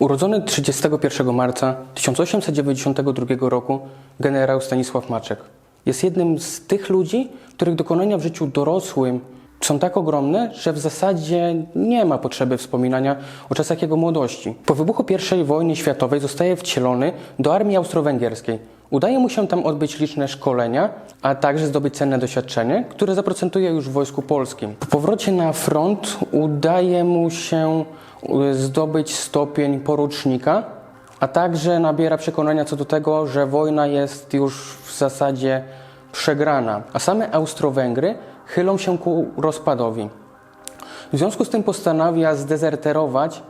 Urodzony 31 marca 1892 roku generał Stanisław Maczek jest jednym z tych ludzi, których dokonania w życiu dorosłym są tak ogromne, że w zasadzie nie ma potrzeby wspominania o czasach jego młodości. Po wybuchu I wojny światowej zostaje wcielony do armii austro-węgierskiej. Udaje mu się tam odbyć liczne szkolenia, a także zdobyć cenne doświadczenie, które zaprocentuje już w Wojsku Polskim. Po powrocie na front udaje mu się zdobyć stopień porucznika, a także nabiera przekonania co do tego, że wojna jest już w zasadzie przegrana, a same Austro-Węgry chylą się ku rozpadowi. W związku z tym postanawia zdezerterować,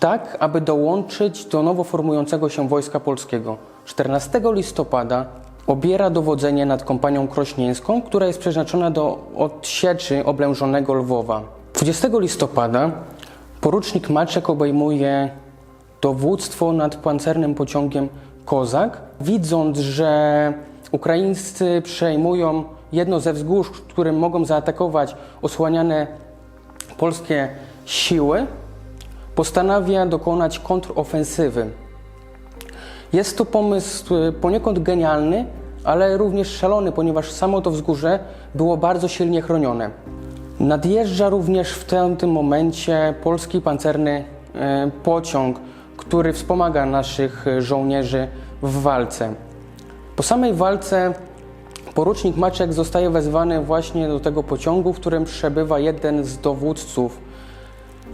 tak, aby dołączyć do nowo formującego się Wojska Polskiego. 14 listopada obiera dowodzenie nad kompanią krośnieńską, która jest przeznaczona do odsieczy oblężonego Lwowa. 20 listopada porucznik Maczek obejmuje dowództwo nad pancernym pociągiem Kozak, widząc, że Ukraińscy przejmują jedno ze wzgórz, którym mogą zaatakować osłaniane polskie siły, postanawia dokonać kontrofensywy. Jest to pomysł poniekąd genialny, ale również szalony, ponieważ samo to wzgórze było bardzo silnie chronione. Nadjeżdża również w tym, tym momencie polski pancerny e, pociąg, który wspomaga naszych żołnierzy w walce. Po samej walce porucznik Maczek zostaje wezwany właśnie do tego pociągu, w którym przebywa jeden z dowódców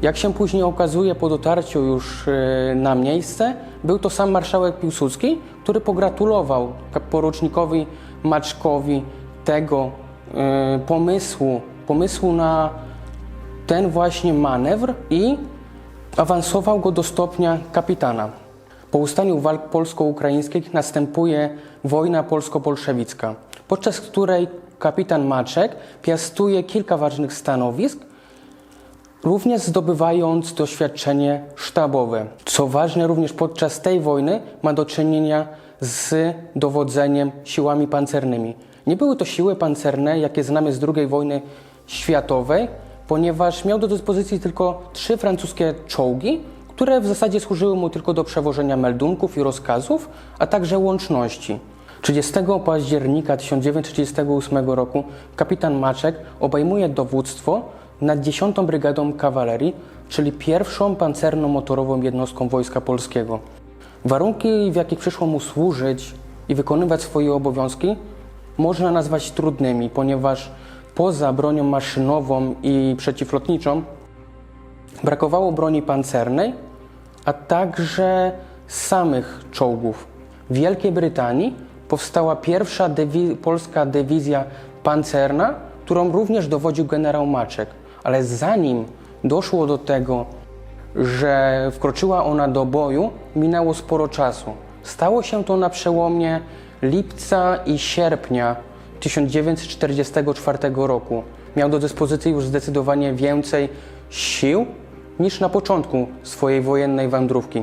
jak się później okazuje po dotarciu już e, na miejsce, był to sam marszałek Piłsudski, który pogratulował porucznikowi Maczkowi tego e, pomysłu, pomysłu na ten właśnie manewr i awansował go do stopnia kapitana. Po ustaniu walk polsko-ukraińskich następuje wojna polsko-bolszewicka, podczas której kapitan Maczek piastuje kilka ważnych stanowisk, również zdobywając doświadczenie sztabowe. Co ważne, również podczas tej wojny ma do czynienia z dowodzeniem siłami pancernymi. Nie były to siły pancerne, jakie znamy z II wojny światowej, ponieważ miał do dyspozycji tylko trzy francuskie czołgi, które w zasadzie służyły mu tylko do przewożenia meldunków i rozkazów, a także łączności. 30 października 1938 roku kapitan Maczek obejmuje dowództwo nad 10 Brygadą Kawalerii, czyli pierwszą pancerno-motorową jednostką Wojska Polskiego. Warunki, w jakich przyszło mu służyć i wykonywać swoje obowiązki, można nazwać trudnymi, ponieważ poza bronią maszynową i przeciwlotniczą brakowało broni pancernej, a także samych czołgów. W Wielkiej Brytanii powstała pierwsza dywi- polska dywizja pancerna, którą również dowodził generał Maczek. Ale zanim doszło do tego, że wkroczyła ona do boju, minęło sporo czasu. Stało się to na przełomie lipca i sierpnia 1944 roku. Miał do dyspozycji już zdecydowanie więcej sił niż na początku swojej wojennej wędrówki.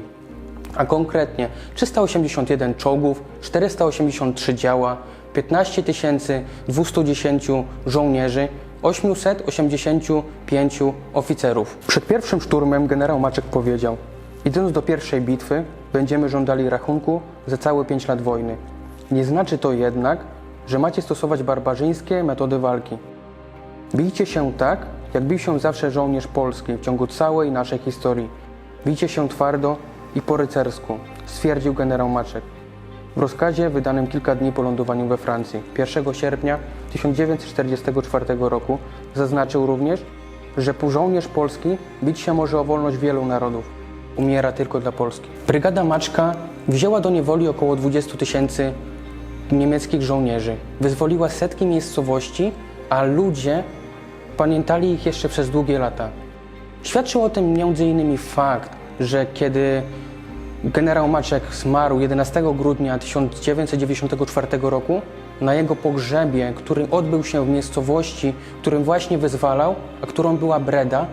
A konkretnie 381 czołgów, 483 działa, 15 210 żołnierzy, 885 oficerów. Przed pierwszym szturmem generał Maczek powiedział: Idąc do pierwszej bitwy, będziemy żądali rachunku za całe 5 lat wojny. Nie znaczy to jednak, że macie stosować barbarzyńskie metody walki. Bijcie się tak, jak bił się zawsze żołnierz polski w ciągu całej naszej historii. Bijcie się twardo i po rycersku, stwierdził generał Maczek. W rozkazie wydanym kilka dni po lądowaniu we Francji, 1 sierpnia 1944 roku, zaznaczył również, że żołnierz polski bić się może o wolność wielu narodów. Umiera tylko dla Polski. Brygada Maczka wzięła do niewoli około 20 tysięcy niemieckich żołnierzy. Wyzwoliła setki miejscowości, a ludzie pamiętali ich jeszcze przez długie lata. Świadczył o tym m.in. fakt, że kiedy generał Maczek zmarł 11 grudnia 1994 roku, na jego pogrzebie, który odbył się w miejscowości, którym właśnie wyzwalał, a którą była Breda,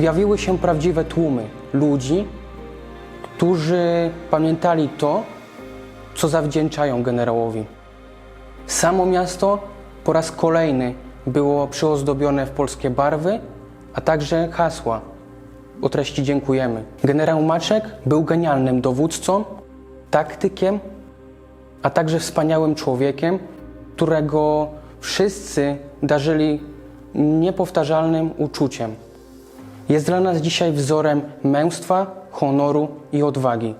pojawiły się prawdziwe tłumy ludzi, którzy pamiętali to, co zawdzięczają generałowi. Samo miasto po raz kolejny było przyozdobione w polskie barwy, a także hasła o treści dziękujemy. Generał Maczek był genialnym dowódcą, taktykiem, a także wspaniałym człowiekiem, którego wszyscy darzyli niepowtarzalnym uczuciem. Jest dla nas dzisiaj wzorem męstwa, honoru i odwagi.